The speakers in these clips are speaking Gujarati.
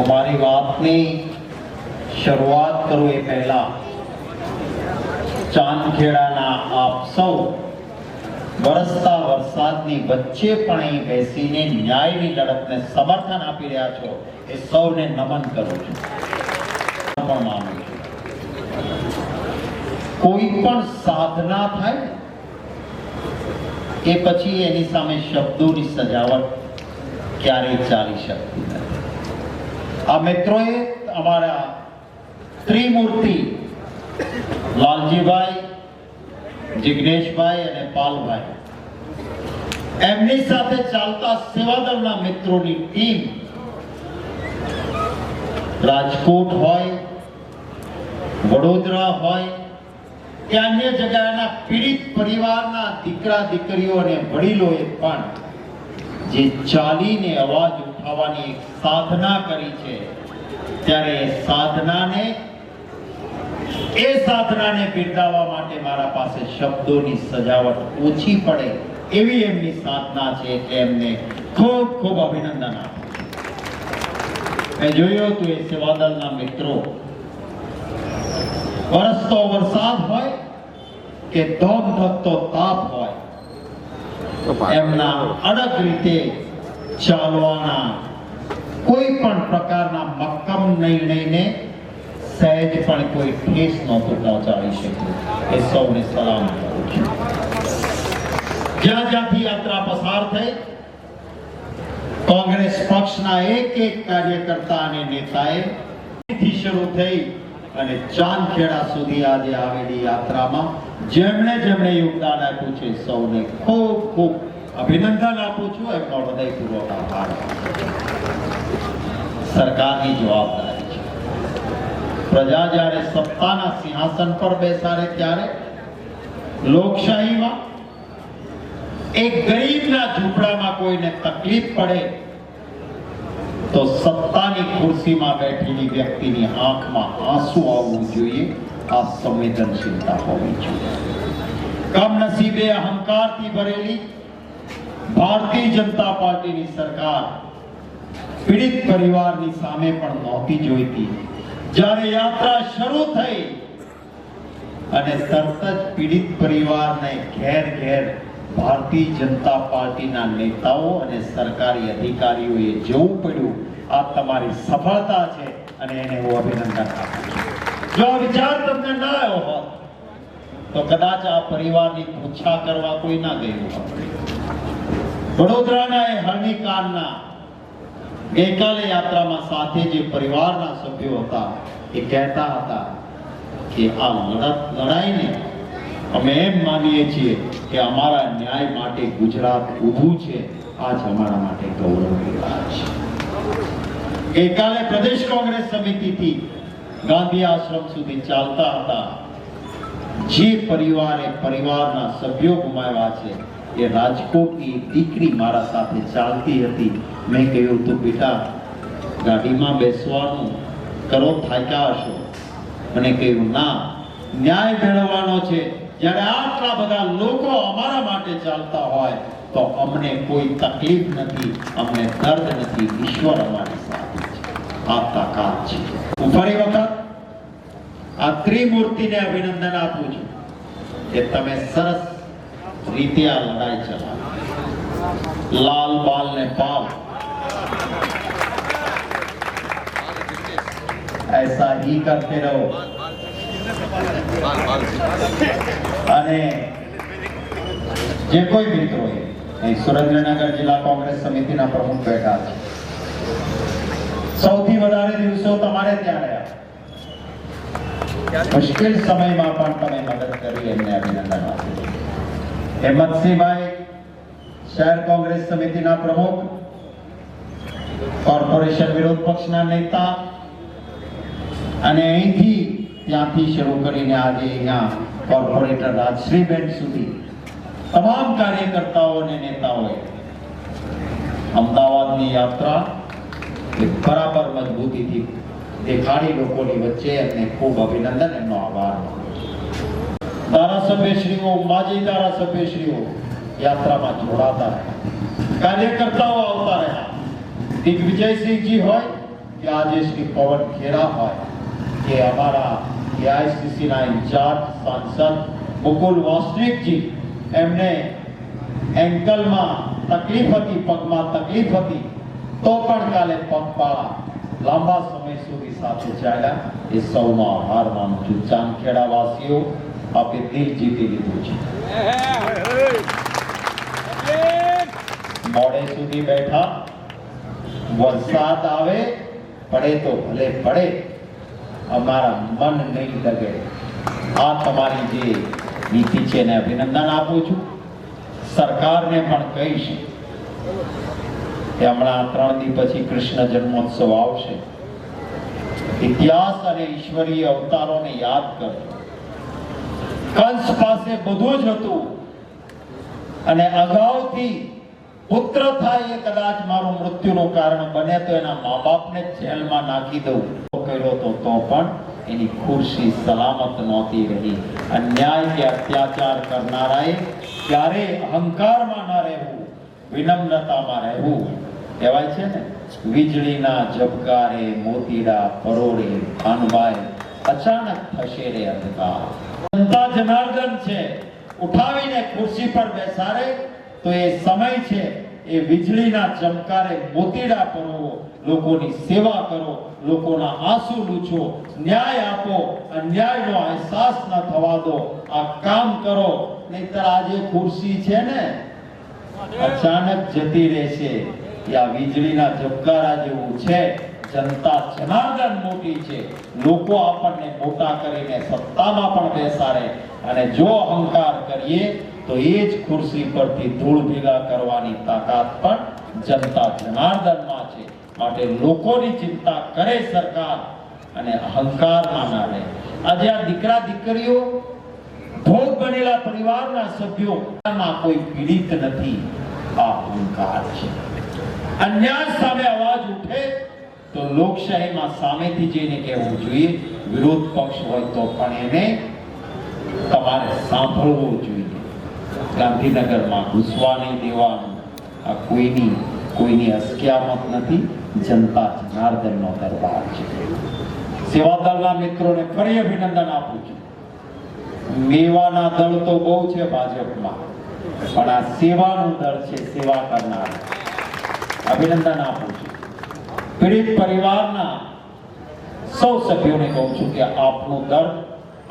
અમારી વાતની શરૂઆત કરું એ પહેલા. ચાંદખેડાના આપ સૌ વરસતા વરસાદની વચ્ચે પણ અહીં બેસીને ન્યાયની લડતને સમર્થન આપી રહ્યા છો એ સૌને નમન કરું છું. પણ માનું છું. કોઈ પણ સાધના થાય એ પછી એની સામે શબ્દોની સજાવટ ક્યારેય ચાલી શકતી નથી. આ મિત્રોએ અમારા ત્રિમૂર્તિ, લાલજીભાઈ, જિગ્નેશભાઈ અને પાલભાઈ. એમની સાથે ચાલતા સેવાદળના મિત્રોની ટીમ રાજકોટ હોય, વડોદરા હોય, કે અન્ય જગ્યાના પીડિત પરિવારના દીકરા દીકરીઓ અને વડીલોએ પણ જે ચાલીને અવાજ એક સાધના કરી છે. ત્યારે સાધનાને એ સાધનાને બિરદાવવા માટે મારા પાસે શબ્દોની સજાવટ ઓછી પડે એવી એમની સાધના છે એટલે એમને ખૂબ ખૂબ અભિનંદન આપું. મેં જોયું હતું એ સેવાદળના મિત્રો વરસતો વરસાદ હોય કે ધોધ ધકતો તાપ હોય એમના અડગ રીતે ચાલવાના. કોઈ પણ પ્રકારના મક્કમ નિર્ણયને સહેજ પણ કોઈ ઠેસ નહોતું પહોંચાડી શક્યું એ સૌને સલામ કરું છું. જ્યાં જ્યાંથી યાત્રા પસાર થઈ, કોંગ્રેસ પક્ષના એક એક કાર્યકર્તા અને નેતાએ શરૂ થઈ અને ચાંદખેડા સુધી આજે આવેલી યાત્રામાં જેમણે જેમણે યોગદાન આપ્યું છે, સૌને ખૂબ ખૂબ અભિનંદન આપું છું એમનો હૃદયપૂર્વક આભાર સરકારની જવાબદારી છે પ્રજા જ્યારે સત્તાના સિંહાસન પર બેસાડે ત્યારે લોકશાહીમાં એક ગરીબના ઝૂંપડામાં કોઈને તકલીફ પડે તો સત્તાની ખુરશીમાં બેઠેલી વ્યક્તિની આંખમાં આંસુ આવવું જોઈએ આ સંવેદનશીલતા હોવી જોઈએ કમનસીબે અહંકારથી ભરેલી ભારતીય જનતા પાર્ટીની સરકાર પીડિત પરિવારની સામે પણ નહોતી જોઈતી. જ્યારે યાત્રા શરૂ થઈ અને તરત જ પીડિત પરિવારને ઘેર ઘેર ભારતીય જનતા પાર્ટીના નેતાઓ અને સરકારી અધિકારીઓએ જોવું પડ્યું, આ તમારી સફળતા છે અને એને હું અભિનંદન આપું જો વિચાર તમને ના આવ્યો હોત, તો કદાચ આ પરિવારની પૂછા કરવા કોઈ ના ગયું હોત. વડોદરાના એ હરણીકાંડના ગઈકાલે યાત્રામાં સાથે જે પરિવારના સભ્યો હતા, એ કહેતા હતા કે આ લડત લડાઈને અમે એમ માનીએ છીએ કે અમારા ન્યાય માટે ગુજરાત ઊભું છે. આજ અમારા માટે ગૌરવની વાત છે. ગઈકાલે પ્રદેશ કોંગ્રેસ સમિતિથી ગાંધી આશ્રમ સુધી ચાલતા હતા. જે પરિવારે પરિવારના સભ્યો ગુમાવ્યા છે એ રાજકોટની દીકરી મારા સાથે ચાલતી હતી. મેં કહ્યું, તું બેટા, ગાડીમાં બેસવાનું કરો, થાક્યા હશો. મને કહ્યું, ના, ન્યાય મેળવવાનો છે. જ્યારે આટલા બધા લોકો અમારા માટે ચાલતા હોય, તો અમને કોઈ તકલીફ નથી. અમને દર્દ નથી. ઈશ્વર અમારી સાથે છે. આ તાકાત છે. હું ફરી વખત આ ત્રિમૂર્તિને અભિનંદન આપું છું કે તમે સરસ રીતે આ લડાઈ ચલાવી લાલ બાલ ને પાલ ऐसा ही करते रहो અને જે કોઈ મિત્રો અહીં સુરેન્દ્રનગર જિલ્લા કોંગ્રેસ સમિતિના પ્રમુખ બેઠા છે સૌથી વધારે દિવસો તમારે ત્યાં રહ્યા મુશ્કેલ સમયમાં પણ તમે મદદ કરી એમને અભિનંદન આપું છું હેમંતસિંહભાઈ, શહેર કોંગ્રેસ સમિતિના પ્રમુખ, કોર્પોરેશન વિરોધ પક્ષના નેતા અને અહીંથી ત્યાંથી શરૂ કરીને આજે અહીંયા કોર્પોરેટર રાજશ્રીબેન સુધી તમામ કાર્યકર્તાઓ અને નેતાઓએ અમદાવાદની યાત્રા બરાબર મજબૂતીથી દેખાડી લોકોની વચ્ચે એમને ખૂબ અભિનંદન, એમનો આભાર માનું. ધારાસભ્યશ્રીઓ, માજી ધારાસભ્યશ્રીઓ યાત્રામાં જોડાતા કાર્યકર્તાઓ આવતા રહ્યા. દિગ્વિજયસિંહજી હોય કે આજે શ્રી પવન ખેરા હોય કે અમારા એઆઈસીસીના ઇન્ચાર્જ સાંસદ મુકુલ વાસ્તવિકજી, એમને એન્કલમાં તકલીફ હતી, પગમાં તકલીફ હતી, તો પણ કાલે પગપાળા લાંબા સમય સુધી સાથે ચાલ્યા. એ સૌનો આભાર માનું છું. ચાંદખેડા વાસીઓ આપે દિલ જીતી લીધું છે. મોડે સુધી બેઠા. વરસાદ આવે, પડે તો ભલે પડે. અમારા મન નહીં દગે આ તમારી જે નીતિ છે એને અભિનંદન આપું છું. સરકારને પણ કહીશ કે હમણાં ત્રણ દી પછી કૃષ્ણ જન્મોત્સવ આવશે. ઇતિહાસ અને ઈશ્વરીય અવતારોને યાદ કરો. કંસ પાસે બધું જ હતું. અને અગાઉથી પુત્ર થાય એ કદાચ મારું મૃત્યુનું કારણ બને તો એના મા બાપને જેલમાં નાખી દઉં. કર્યો તો પણ એની ખુરશી સલામત નહોતી રહી. અન્યાય કે અત્યાચાર કરનારાએ ક્યારે અહંકારમાં ના રહેવું, વિનમ્રતામાં રહેવું. કહેવાય છે ને, વીજળીના ઝબકારે મોતીડા પરોળે ભાનભાઈ અચાનક થશે રે અંધકાર. જનતા જનાર્દન છે. ઉઠાવીને ખુરશી પર બેસાડે તો એ સમય છે એ વીજળીના ચમકારે મોતીડા પરવો લોકોની સેવા કરો, લોકોના આંસુ લૂછો, ન્યાય આપો, અન્યાયનો અહેસાસ ન થવા દો. આ કામ કરો. નહીતર આજે ખુરશી છે ને, અચાનક જતી રહેશે. કે આ વીજળીના ચમકારા જેવું છે. જનતા જનાર્દન મોટી છે. લોકો આપણને મોટા કરીને સત્તામાં પણ બેસાડે અને જો અહંકાર કરીએ, તો એ જ ખુરશી પરથી ધૂળ ભેગા કરવાની તાકાત પણ જનતા જનાર્દનમાં છે. માટે લોકોની ચિંતા કરે સરકાર અને અહંકારમાં ના રહે. આજે આ દીકરા દીકરીઓ ભોગ બનેલા પરિવારના સભ્યો માં કોઈ પીડિત નથી. આ અહંકાર છે. અન્યાય સામે અવાજ ઉઠે તો લોકશાહીમાં સામેથી જઈને કહેવું જોઈએ, વિરોધ પક્ષ હોય તો પણ એને તમારે સાંભળવું જોઈએ. ગાંધીનગરમાં ઘૂસવા નહીં દેવાનું આ કોઈની કોઈની અસ્ક્યામત નથી, જનતા જનાર્દનનો દરબાર છે. સેવાદળના મિત્રોને ફરી અભિનંદન આપું છું. મેવાના દળ તો બહુ છે ભાજપમાં, પણ આ સેવાનું દળ છે સેવા કરનાર. અભિનંદન આપું છું. પીડિત પરિવારના સૌ સભ્યોને કહું છું કે આપનું દર્દ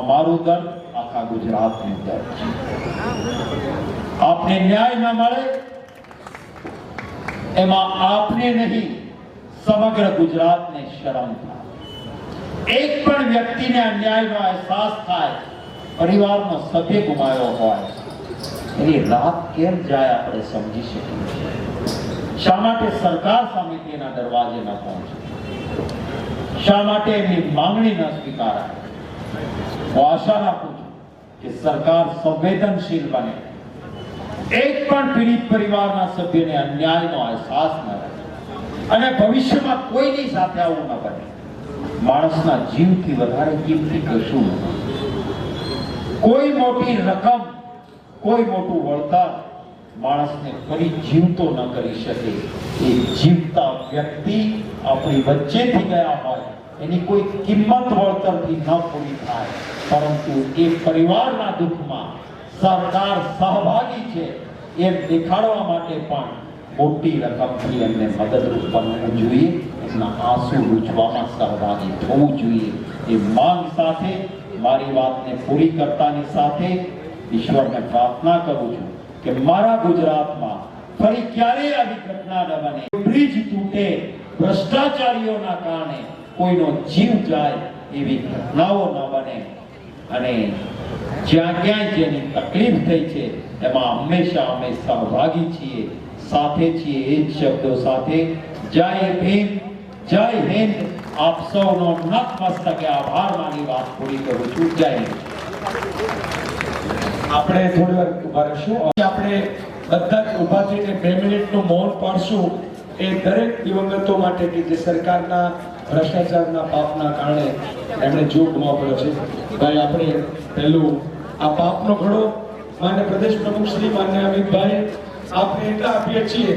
અમારું દર્દ આખા ગુજરાતનું દર્દ છે આપને ન્યાય ન મળે, એમાં આપને નહીં, સમગ્ર ગુજરાતને શરમ થાય એક પણ વ્યક્તિને અન્યાયનો અહેસાસ થાય, પરિવારનો સભ્ય ગુમાયો હોય, એની રાત કેમ જાય આપણે સમજી શકીએ છીએ. શા માટે સરકાર સામે તેના દરવાજે ન પહોંચે? શા માટે એમની માંગણી ન સ્વીકારાય? હું આશા રાખું છું કે સરકાર સંવેદનશીલ બને. એક પણ પીડિત પરિવારના સભ્યને અન્યાયનો અહેસાસ ન રહે અને ભવિષ્યમાં કોઈની સાથે આવું ન બને. માણસના જીવથી વધારે કિંમતી કશું નથી કોઈ મોટી રકમ, કોઈ મોટું વળતર માણસને ફરી જીવતો ન કરી શકે. એ જીવતા વ્યક્તિ આપણી વચ્ચેથી ગયા હોય, એની કોઈ કિંમત વળતરથી ન પૂરી થાય. પરંતુ એ પરિવારના દુઃખમાં સરકાર સહભાગી છે, એમ દેખાડવા માટે પણ મોટી રકમથી એમને મદદરૂપ બનવું જોઈએ, એમના આંસુ લૂછવામાં સહભાગી થવું જોઈએ. એ માંગ સાથે, મારી વાતને પૂરી કરતાની સાથે ઈશ્વરને પ્રાર્થના કરું છું. કે મારા ગુજરાતમાં ફરી ક્યારેય આવી ઘટના ન બને. બ્રિજ તૂટે, ભ્રષ્ટાચારીઓના કારણે કોઈનો જીવ જાય એવી ઘટનાઓ ન બને. અને જ્યાં ક્યાંય જેની તકલીફ થઈ છે, એમાં હંમેશા અમે સહભાગી છીએ, સાથે છીએ એ જ શબ્દો સાથે, જય ભીમ, જય હિન્દ. આપ સૌનો નતમસ્તકે આભાર માની વાત પૂરી કરું છું. જય હિન્દ. આપણે થોડી વાર ઊભા રહીશું. આપણે બધા જ ઊભા થઈને બે મિનિટનું મૌન પાડશું. એ દરેક દિવંગતો માટે કે જે સરકારના ભ્રષ્ટાચારના પાપના કારણે એમણે જીવ ગુમાવ્યો છે. ભાઈ, આપણે પહેલું આ પાપનો ઘડો માન્ય પ્રદેશ પ્રમુખ શ્રી માન્ય અમિતભાઈ, આપણે એટલા આપીએ છીએ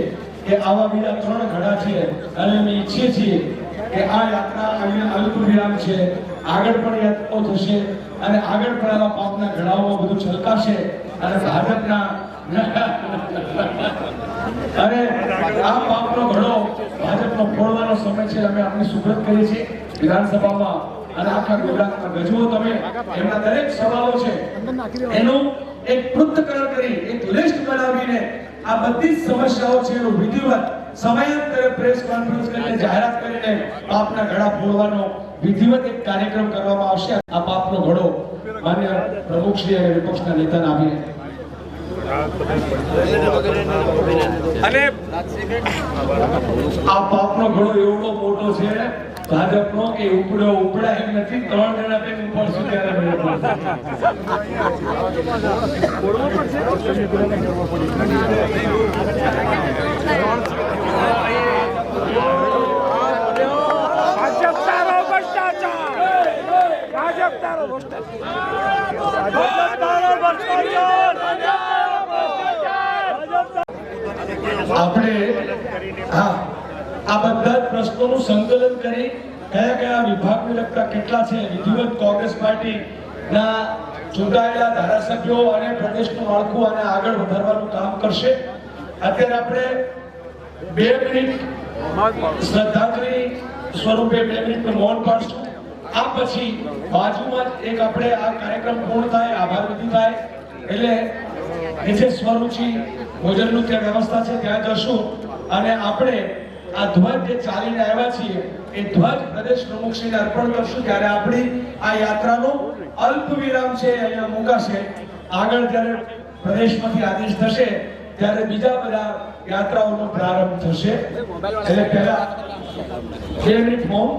કે આવા બીજા ત્રણ ઘડા છે અને અમે ઈચ્છીએ છીએ કે આ યાત્રા અહીંયા અલ્પ વિરામ છે. આગળ પણ યાત્રાઓ થશે. અને આગળ પણ પાપના ઘડાઓમાં બધું છલકાશે અને ભાજપના અરે, આ પાપનો ઘડો ભાજપનો ફોડવાનો સમય છે, અમે આપની સુગ્રત કરીએ છીએ વિધાનસભામાં. અને આખા ગુજરાતમાં ગજવો તમે, એમના દરેક સવાલો છે. એનું એક પૃથ્થકરણ કરી, એક લિસ્ટ બનાવીને આ બધી જ સમસ્યાઓ છે, એનું વિધિવત સમયાંતરે પ્રેસ કોન્ફરન્સ કરીને જાહેરાત કરીને પાપના ઘડા ફોડવાનો વિધિવત એક કાર્યક્રમ કરવામાં આવશે. આ પાપનો ઘડો માન્ય પ્રમુખશ્રી અને વિપક્ષના નેતાને આપીને. અને આ પાપનો ઘડો એવડો મોટો છે. ભાજપનો કે ઉપડ્યો ઉપડા એમ નથી. ત્રણ જણા બેન ઉપડશું ત્યારે મેળ પડશે. ભાજપ તારો ભ્રષ્ટાચાર આપણે આ બધા પ્રશ્નોનું સંકલન કરી કયા કયા વિભાગને લગતા કેટલા છે? વિધિવત કોંગ્રેસ પાર્ટીના ચૂંટાયેલા ધારાસભ્યો અને પ્રદેશનું માળખું અને આગળ વધારવાનું કામ કરશે. અત્યારે આપણે બે મિનિટ શ્રદ્ધાંજલિ સ્વરૂપે બે મિનિટનું મૌન પાડશું આ પછી બાજુમાં જ એક આપણે આ કાર્યક્રમ પૂર્ણ થાય, આભાર વિધિ થાય, એટલે નીચે સ્વરૂચિ, ભોજનનું ત્યાં વ્યવસ્થા છે, ત્યાં જશું. અને આપણે આ ધ્વજ જે ચાલીને આવ્યા છીએ, એ ધ્વજ પ્રદેશ પ્રમુખશ્રીને અર્પણ કરશું. ત્યારે આપણી આ યાત્રાનો અલ્પ વિરામ છે અહીંયા મુકાશે. આગળ જ્યારે પ્રદેશમાંથી આદેશ થશે, ત્યારે બીજા બધા યાત્રાઓનો પ્રારંભ થશે. એટલે પહેલા બે મિનિટ મૌન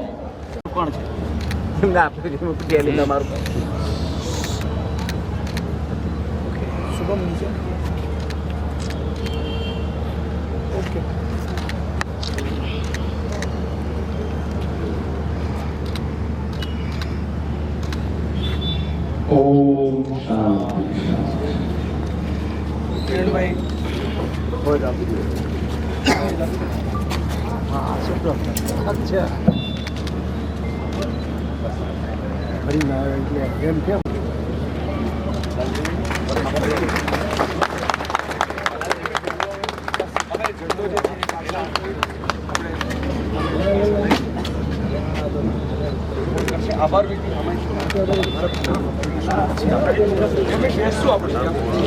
ના આપણે જેમ તમારું શુભમ નીચે ઓકે ઓમ શાંતિ કિરણભાઈ હોય રામ હા શુભમ અચ્છા ફરી ના આવે એટલે આભાર વ્યક્તિ અમે બેસશું આપણે